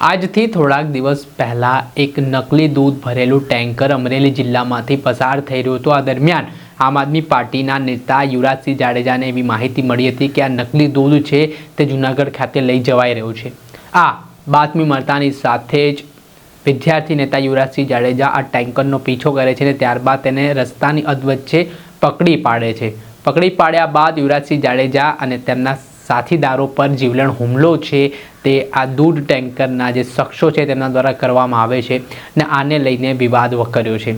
આજથી થોડાક દિવસ પહેલાં એક નકલી દૂધ ભરેલું ટેન્કર અમરેલી જિલ્લામાંથી પસાર થઈ રહ્યું હતું. આ દરમિયાન આમ આદમી પાર્ટીના નેતા યુવરાજસિંહ જાડેજાને એવી માહિતી મળી હતી કે આ નકલી દૂધ છે તે જૂનાગઢ ખાતે લઈ જવાઈ રહ્યું છે. આ બાતમી મળતાની સાથે જ વિદ્યાર્થી નેતા યુવરાજસિંહ જાડેજા આ ટેન્કરનો પીછો કરે છે અને ત્યારબાદ તેને રસ્તાની અધવચ્ચે પકડી પાડે છે. પકડી પાડ્યા બાદ યુવરાજસિંહ જાડેજા અને તેમના સાથીદારો પર જીવલેણ હુમલો છે તે આ દૂધ ટેન્કરના જે શખ્સો છે તેમના દ્વારા કરવામાં આવે છે ને આને લઈને વિવાદ વકર્યો છે.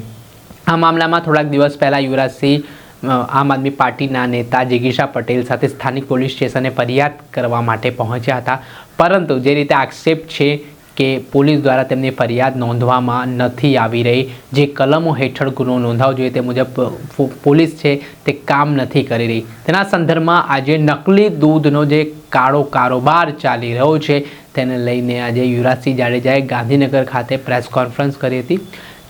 આ મામલામાં થોડાક દિવસ પહેલાં યુવરાજસિંહ આમ આદમી પાર્ટીના નેતા જિગીશા પટેલ સાથે સ્થાનિક પોલીસ સ્ટેશને ફરિયાદ કરવા માટે પહોંચ્યા હતા. પરંતુ જે રીતે આક્ષેપ છે કે પોલીસ દ્વારા તેમની ફરિયાદ નોંધવામાં નથી આવી રહી. જે કલમો હેઠળ ગુનો નોંધાવો જોઈએ તે મુજબ પોલીસ છે તે કામ નથી કરી રહી. તેના સંદર્ભમાં આજે નકલી દૂધનો જે કાળો કારોબાર ચાલી રહ્યો છે તેને લઈને આજે યુવરાજસિંહ જાડેજાએ ગાંધીનગર ખાતે પ્રેસ કોન્ફરન્સ કરી હતી,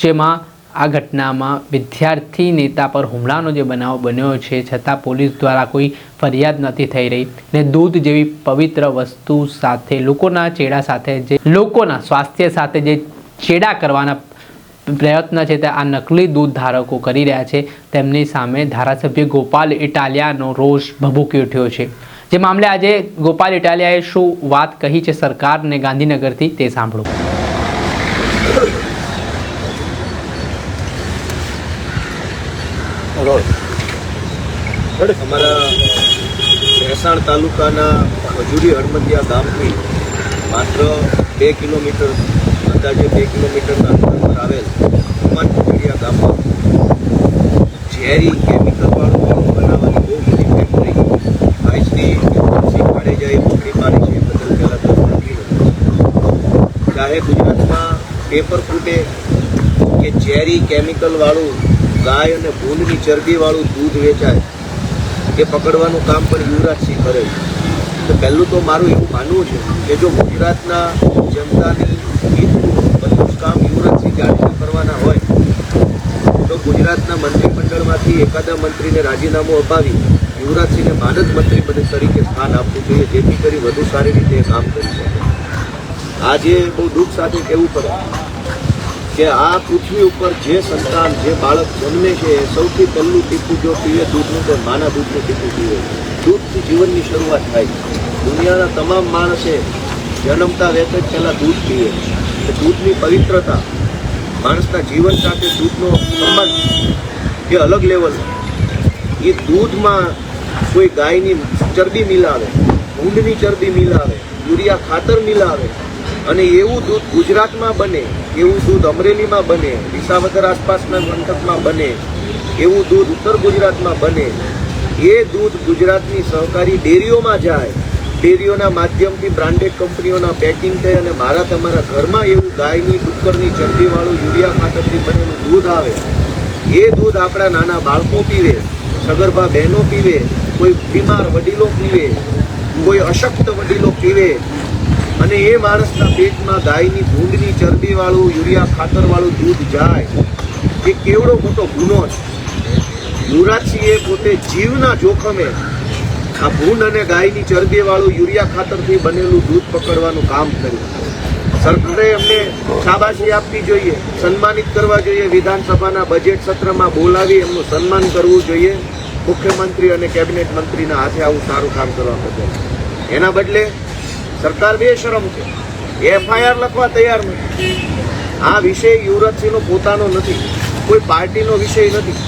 જેમાં આ ઘટનામાં વિદ્યાર્થી નેતા પર હુમલાનો જે બનાવ બન્યો છે, છતાં પોલીસ દ્વારા કોઈ ફરિયાદ નથી થઈ રહી ને દૂધ જેવી પવિત્ર વસ્તુ સાથે, લોકોના ચેડા સાથે જે, લોકોના સ્વાસ્થ્ય સાથે જે ચેડા કરવાના પ્રયત્ન છે તે આ નકલી દૂધ ધારકો કરી રહ્યા છે. તેમની સામે ધારાસભ્ય ગોપાલ ઇટાલિયાનો રોષ ભભૂકી ઉઠ્યો છે. જે મામલે આજે ગોપાલ ઇટાલિયાએ શું વાત કહી છે સરકારને ગાંધીનગરથી તે સાંભળો. અમારા મહેસાણ તાલુકાના મજૂરી હળમતિયા ગામથી માત્ર બે કિલોમીટર અંદાજે બે કિલોમીટરના અંતર આવેલ હનુમાનપુરિયા ગામમાં ઝેરી કેમિકલવાળું પાણી બનાવવાની બહુ મોટી ફેક્ટરી આજથી સિંહ જાડેજાએ પકડી પાડી છે. બદલ પહેલાં તો ચાહે ગુજરાતમાં પેપર ફૂટે કે ઝેરી કેમિકલવાળું ગાય અને ભૂલની ચરબીવાળું દૂધ વેચાય. એ પકડવાનું કામ પણ યુવરાજસિંહ કરે છે. તો પહેલું તો મારું એવું માનવું છે કે જો ગુજરાતના જનતાની હિતનું બધું જ કામ યુવરાજસિંહ જાડેજા કરવાના હોય, તો ગુજરાતના મંત્રીમંડળમાંથી એકાદા મંત્રીને રાજીનામું અપાવી યુવરાજસિંહને ભારત મંત્રી પદ તરીકે સ્થાન આપવું જોઈએ, જેથી કરી વધુ સારી રીતે કામ કરી શકે. આજે બહુ દુઃખ સાથે કહેવું પડે કે આ પૃથ્વી ઉપર જે સંતાન, જે બાળક જન્મે છે, એ સૌથી પહેલું ટીપું જો પીવે દૂધનું તો માના દૂધનું ટીપું પીવે દૂધથી જીવનની શરૂઆત થાય દુનિયાના તમામ માણસે જન્મતા વેત જ પહેલાં દૂધ એ દૂધની પવિત્રતા, માણસના જીવન સાથે દૂધનો સંબંધ એ અલગ લેવલ એ દૂધમાં કોઈ ગાયની ચરબી મિલાવે, ઊંડની ચરબી મિલાવે, યુરિયા ખાતર મિલાવે અને એવું દૂધ ગુજરાતમાં બને એવું દૂધ અમરેલીમાં બને, વિસાવદર આસપાસના પંથકમાં બને એવું દૂધ ઉત્તર ગુજરાતમાં બને, એ દૂધ ગુજરાતની સહકારી ડેરીઓમાં જાય, ડેરીઓના માધ્યમથી બ્રાન્ડેડ કંપનીઓના પેકિંગ થઈ અને મારા તમારા ઘરમાં એવું ગાયની, ડુક્કરની, ચરબીવાળું યુરિયા ખાતરથી બનેલું દૂધ આવે, એ દૂધ આપણા નાના બાળકો પીવે, સગર્ભા બહેનો પીવે, કોઈ બીમાર વડીલો પીવે, કોઈ અશક્ત વડીલો પીવે અને એ માણસના પેટમાં ગાયની ભૂંડની ચરબીવાળું, યુરિયા ખાતરવાળું દૂધ જાય, એ કેવડો મોટો ગુનો છે. યુવરાજસિંહે પોતે જીવના જોખમે આ ભૂંડ અને ગાયની ચરબીવાળું, યુરિયા ખાતરથી બનેલું દૂધ પકડવાનું કામ કર્યું. સરકારે અમને શાબાશી આપવી જોઈએ, સન્માનિત કરવા જોઈએ, વિધાનસભાના બજેટ સત્રમાં બોલાવી એમનું સન્માન કરવું જોઈએ, મુખ્યમંત્રી અને કેબિનેટ મંત્રીના હાથે આવું સારું કામ કરવા બદલ એના બદલે સરકાર બેશરમ છે. એફઆઈઆર લખવા તૈયાર નથી. આ વિષય યુવરાજસિંહનો પોતાનો નથી. કોઈ પાર્ટીનો વિષય નથી.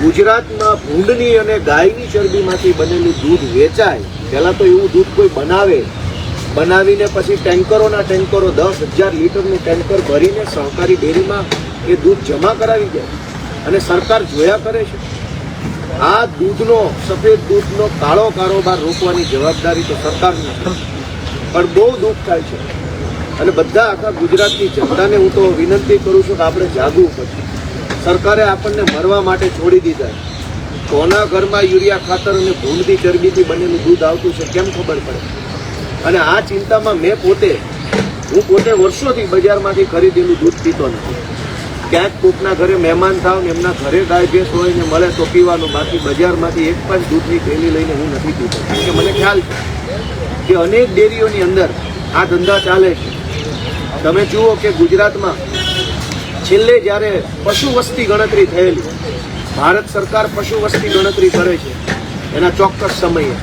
ગુજરાતમાં ભૂંડની અને ગાયની ચરબીમાંથી બનેલું દૂધ વેચાય, પહેલાં તો એવું દૂધ કોઈ બનાવે. બનાવીને પછી ટેન્કરોના ટેન્કરો દસ હજાર લીટરનું ટેન્કર ભરીને સહકારી ડેરીમાં એ દૂધ જમા કરાવી જાય અને સરકાર જોયા કરે છે. આ દૂધનો, સફેદ દૂધનો કાળો કારોબાર રોકવાની જવાબદારી તો સરકારની પણ બહુ દુઃખ થાય છે. અને બધા આખા ગુજરાતની જનતાને હું તો વિનંતી કરું છું કે આપણે જાગવું પડશે સરકારે આપણને મરવા માટે છોડી દીધા. કોના ઘરમાં યુરિયા ખાતર અને ભૂંડની ચરબીથી બનેલું દૂધ આવતું છે કેમ ખબર પડે? અને આ ચિંતામાં મેં પોતે, હું પોતે વર્ષોથી બજારમાંથી ખરીદેલું દૂધ પીતો નથી. ક્યાંક કોકના ઘરે મહેમાન થાવ ને એમના ઘરે ગાય ભેંસ હોય ને મળે તો પીવાનું. બાકી બજારમાંથી એક પણ દૂધની થેલી લઈને હું નથી પીતો. કે મને ખ્યાલ છે. કે અનેક ડેરીઓની અંદર આ ધંધા ચાલે છે. તમે જુઓ કે ગુજરાતમાં છેલ્લે જ્યારે પશુ વસ્તી ગણતરી થયેલી, ભારત સરકાર પશુ વસ્તી ગણતરી કરે છે એના ચોક્કસ સમયે.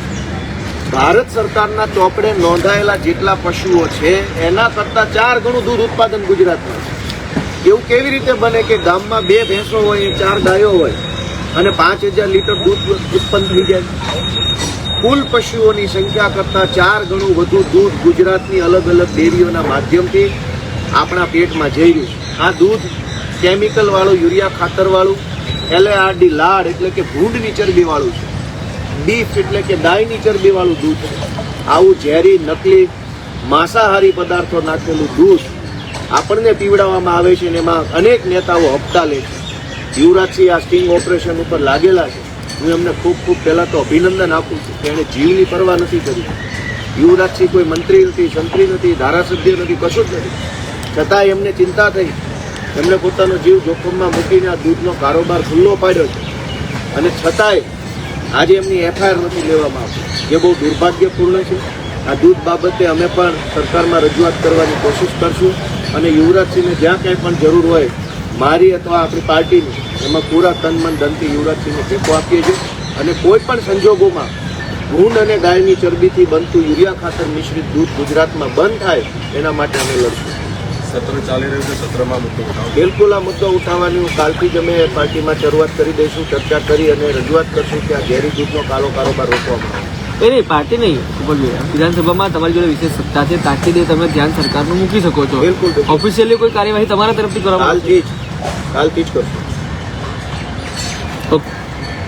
ભારત સરકારના ચોપડે નોંધાયેલા જેટલા પશુઓ છે, એના કરતાં ચાર ગણું દૂધ ઉત્પાદન ગુજરાતમાં છે. એવું કેવી રીતે બને કે ગામમાં બે ભેંસો હોય, ચાર ગાયો હોય, અને પાંચ હજાર લીટર દૂધ ઉત્પન્ન થઈ જાય? કુલ પશુઓની સંખ્યા કરતાં ચાર ગણું વધુ દૂધ ગુજરાતની અલગ અલગ ડેરીઓના માધ્યમથી આપણા પેટમાં જઈ રહ્યું છે. આ દૂધ કેમિકલવાળું, યુરિયા ખાતરવાળું એલએઆરડી લાડ એટલે કે ભૂંડની ચરબીવાળું છે. બીફ એટલે કે ડાયની ચરબીવાળું દૂધ છે. આવું ઝેરી, નકલી, માંસાહારી પદાર્થો નાખેલું દૂધ આપણને પીવડાવવામાં આવે છે અને એમાં અનેક નેતાઓ હપ્તા લે છે. યુવરાજસિંહ આ સ્ટિંગ ઓપરેશન ઉપર લાગેલા છે. હું એમને ખૂબ ખૂબ પહેલાં તો અભિનંદન આપું છું કે એણે જીવની પરવા નથી કરી. યુવરાજસિંહ કોઈ મંત્રી નથી, સંત્રી નથી, ધારાસભ્ય નથી, કશું જ નથી. છતાંય એમને ચિંતા થઈ. એમણે પોતાનો જીવ જોખમમાં મૂકીને આ દૂધનો કારોબાર ખુલ્લો પાડ્યો છે. અને છતાંય આજે એમની એફઆઈઆર નથી લેવામાં આવતી. જે બહુ દુર્ભાગ્યપૂર્ણ છે. આ દૂધ બાબતે અમે પણ સરકારમાં રજૂઆત કરવાની કોશિશ કરશું અને યુવરાજસિંહને જ્યાં ક્યાંય પણ જરૂર હોય, મારી અથવા આપણી પાર્ટીની એમાં પૂરા તન મન ધનથી યુવરાજસિંહને ટેકો આપીએ છીએ. અને કોઈ પણ સંજોગોમાં ભૂંડ અને ગાયની ચરબીથી બનતું યુરિયા ખાતર મિશ્રિત દૂધ ગુજરાતમાં બંધ થાય એના માટે અમે લડશું. સત્ર ચાલી રહ્યું છે સત્રમાં મુદ્દો ઉઠાવ. બિલકુલ આ મુદ્દો ઉઠાવવાની હું કાલથી જ અમે પાર્ટીમાં શરૂઆત કરી દઈશું ચર્ચા કરી અને રજૂઆત કરશું કે આ ઝેરી દૂધનો કાળો કારોબાર રોકવામાં આવે એ નહીં પાર્ટી નહીં વિધાનસભામાં તમારી જોડે વિશેષ સત્તા છે તાકીદે તમે ધ્યાન સરકારનું મૂકી શકો છો. બિલકુલ. ઓફિશિયલી કોઈ કાર્યવાહી તમારા તરફથી કરવામાં આવશે? કાલથી જ કાલથી જ કરશું ઓકે. ખૂબ ખૂબ આભાર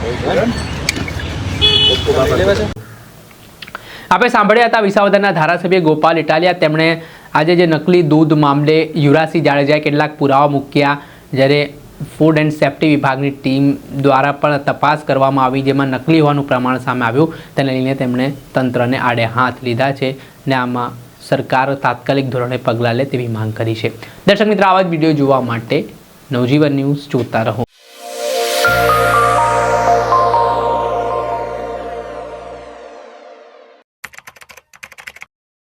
આપણે સાંભળ્યા હતા વિસાવદરના ધારાસભ્ય ગોપાલ ઇટાલિયા. તેમણે આજે જે નકલી દૂધ મામલે યુવરાજસિંહ જાડેજાએ કેટલાક પુરાવા મૂક્યા, જ્યારે ફૂડ એન્ડ સેફ્ટી વિભાગની ટીમ દ્વારા પણ તપાસ કરવામાં આવી, જેમાં નકલી હોવાનું પ્રમાણ સામે આવ્યું. તેને લઈને તેમણે તંત્રને આડે હાથ લીધા છે ને આમાં સરકાર તાત્કાલિક ધોરણે પગલાં લે તેવી માંગ કરી છે. દર્શક મિત્રો, આવા જ વીડિયો જોવા માટે નવજીવન ન્યૂઝ જોતા રહો.